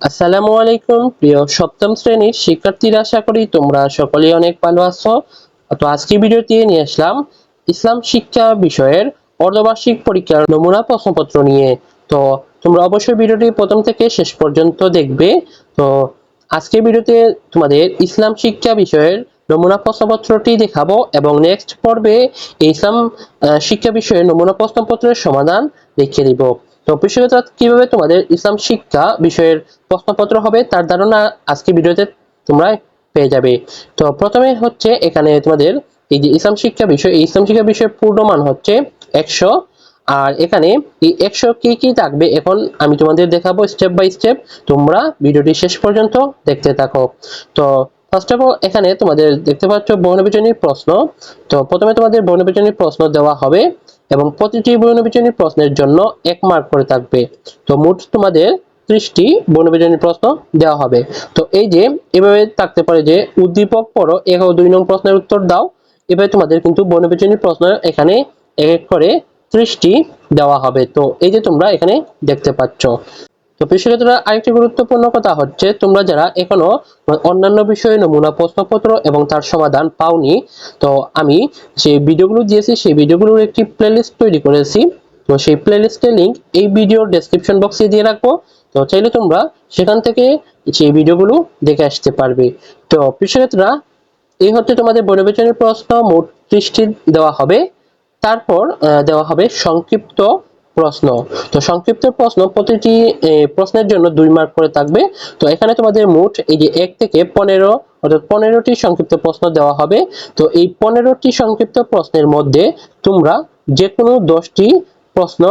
আসসালামু আলাইকুম, প্রিয় সপ্তম শ্রেণির শিক্ষার্থীরা, আশা করি তোমরা সকলেই অনেক ভালো আছো। তো আজকে ভিডিওতে নিয়ে আসলাম ইসলাম শিক্ষা বিষয়ের অর্ধবার্ষিক পরীক্ষার নমুনা প্রশ্নপত্র নিয়ে। তো তোমরা অবশ্যই ভিডিওটি প্রথম থেকে শেষ পর্যন্ত দেখবে। তো আজকে ভিডিওতে তোমাদের ইসলাম শিক্ষা বিষয়ের নমুনা প্রশ্নপত্রটি দেখাবো এবং নেক্সট পর্বে ইসলাম শিক্ষা বিষয়ের নমুনা প্রশ্নপত্রের সমাধান দেখিয়ে দিব। কীভাবে তোমাদের ইসলাম শিক্ষা বিষয়ের প্রশ্নপত্র হবে তার ধারণা আজকে ভিডিওতে তোমরা পেয়ে যাবে। তো প্রথমে হচ্ছে এখানে তোমাদের এই যে ইসলাম শিক্ষা বিষয়, এই ইসলাম শিক্ষা বিষয়ের পূর্ণমান হচ্ছে একশো। আর এখানে এই একশো কি কি থাকবে এখন আমি তোমাদের দেখাবো স্টেপ বাই স্টেপ তোমরা ভিডিওটি শেষ পর্যন্ত দেখতে থাকো। তো ফার্স্ট অফ অল এখানে তোমাদের দেখতে পাচ্ছ বর্ণবিচনীর প্রশ্ন। তো প্রথমে তোমাদের বর্ণবিচনীর প্রশ্ন দেওয়া হবে এবং প্রতিটি বর্ণবিজনী প্রশ্নের জন্য এক মার্ক করে থাকবে। তো মোট তোমাদের ত্রিশটি বর্ণবিজনী প্রশ্ন দেওয়া হবে। তো এই যে, এভাবে থাকতে পারে যে, উদ্দীপক পড়ো এক ও দুই নং প্রশ্নের উত্তর দাও। এভাবে তোমাদের কিন্তু বর্ণবিজনী প্রশ্ন এখানে এক এক করে ত্রিশটি দেওয়া হবে। তো এই যে তোমরা এখানে দেখতে পাচ্ছ। তো বিষয়টা আরেকটি গুরুত্বপূর্ণ কথা হচ্ছে, তোমরা যারা এখনও অন্যান্য বিষয়ে নমুনা প্রশ্নপত্র এবং তার সমাধান পাওনি, তো আমি যে ভিডিওগুলো দিয়েছি, সেই ভিডিওগুলোর একটি প্লেলিস্ট তৈরি করেছি। তো সেই প্লেলিস্টের লিংক এই ভিডিওর ডেসক্রিপশন বক্সে দিয়ে রাখব। তো চাইলে তোমরা সেখান থেকে সেই ভিডিওগুলো দেখে আসতে পারবে। তো বিষয়টা এই হচ্ছে তোমাদের বনবিচনের প্রশ্ন, মোট ত্রিশটি দেওয়া হবে। তারপর দেওয়া হবে সংক্ষিপ্ত প্রশ্ন। তো সংক্ষিপ্ত প্রশ্ন, প্রতিটি প্রশ্নের জন্য দুই মার্ক করে থাকবে। তো এখানে তোমাদের মোট এই যে এক থেকে পনেরো, অর্থাৎ পনেরোটি সংক্ষিপ্ত প্রশ্ন দেওয়া হবে। তো এই পনেরোটি সংক্ষিপ্ত প্রশ্নের মধ্যে তোমরা যে কোনো দশটি প্রশ্ন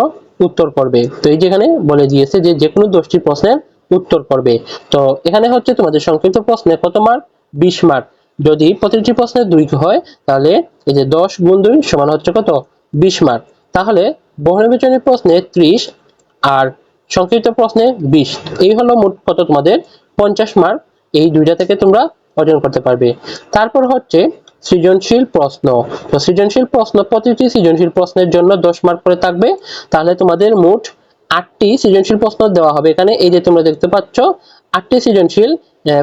উত্তর করবে। তো এই যেখানে বলে দিয়েছে যে যে কোনো দশটি প্রশ্নের উত্তর করবে। তো এখানে হচ্ছে তোমাদের সংক্ষিপ্ত প্রশ্নে কত মার্ক বিশ মার্ক যদি প্রতিটি প্রশ্নে দুই হয়, তাহলে এই যে দশ গুণ দুই সমান হচ্ছে কত? বিশ মার্ক তাহলে বহুনির্বাচনী প্রশ্নে ত্রিশ আর সংক্ষিপ্ত প্রশ্নে বিশ। এই হলো মোট কত তোমাদের? পঞ্চাশ মার্ক এই দুইটা থেকে তোমরা অর্জন করতে পারবে। তারপর হচ্ছে সৃজনশীল প্রশ্ন। তো সৃজনশীল প্রশ্ন, প্রতিটি সৃজনশীল প্রশ্নের জন্য দশ মার্ক করে থাকবে। তাহলে তোমাদের মোট আটটি সৃজনশীল প্রশ্ন দেওয়া হবে। এখানে এই যে তোমরা দেখতে পাচ্ছ, আটটি সৃজনশীল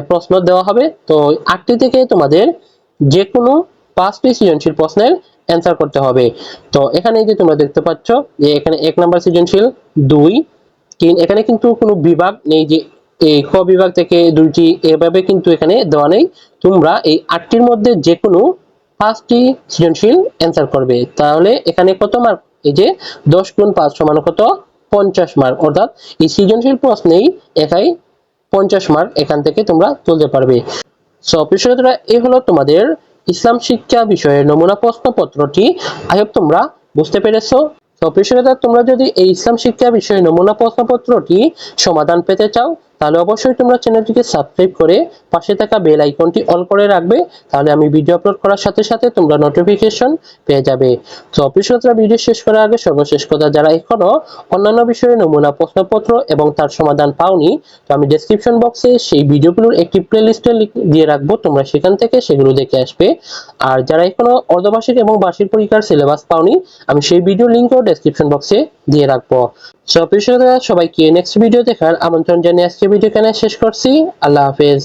প্রশ্ন দেওয়া হবে। তো আটটি থেকে তোমাদের যে কোনো পাঁচটি সৃজনশীল প্রশ্নের অ্যান্সার করতে হবে। তো এখানে যে তোমরা দেখতে পাচ্ছ যে এখানে এক নাম্বার সৃজনশীল, দুই, তিন, এখানে কিন্তু কোনো বিভাগ নেই যে এই ক বিভাগ থেকে দুইটি এভাবে কিন্তু এখানে দেওয়া নেই। তোমরা এই আটটির মধ্যে যে কোনো পাঁচটি সৃজনশীল অ্যান্সার করবে। তাহলে এখানে কত মার্ক এই যে দশ গুণ পাঁচ সমান কত? পঞ্চাশ মার্ক অর্থাৎ এই সৃজনশীল প্রশ্নেই একাই পঞ্চাশ মার্ক এখান থেকে তোমরা তুলতে পারবে। সো বিষয়টা এই হলো তোমাদের ইসলাম শিক্ষা বিষয়ের নমুনা প্রশ্নপত্রটি হোপ তোমরা বুঝতে পেরেছ? তো তোমরা যদি এই ইসলাম শিক্ষা বিষয়ে নমুনা প্রশ্নপত্রটি সমাধান পেতে চাও তাহলে অবশ্যই তোমরা চ্যানেলটিকে সাবস্ক্রাইব করে পাশে থাকা বেল আইকনটি অল করে রাখবে, তাহলে আমি ভিডিও আপলোড করার সাথে সাথে তোমরা নোটিফিকেশন পেয়ে যাবে। তো বিষয়টা ভিডিও শেষ করার আগে সর্বশেষ কথা, যারা এখনও অন্যান্য বিষয়ে নমুনা প্রশ্নপত্র এবং তার সমাধান পাওনি, তো আমি ডেসক্রিপশন বক্সে সেই ভিডিওগুলোর একটি প্লেলিস্টে দিয়ে রাখব, তোমরা সেখান থেকে সেগুলো দেখে আসবে। আর যারা এখনও অর্ধবার্ষিক এবং বার্ষিক পরীক্ষার সিলেবাস পাওনি, আমি সেই ভিডিও লিঙ্কও ডেসক্রিপশন বক্সে দিয়ে রাখব। সব বিষয়ে সবাইকে নেক্সট ভিডিও দেখার আমন্ত্রণ জানিয়ে আজকে ভিডিও এখানে শেষ করছি। আল্লাহ হাফেজ।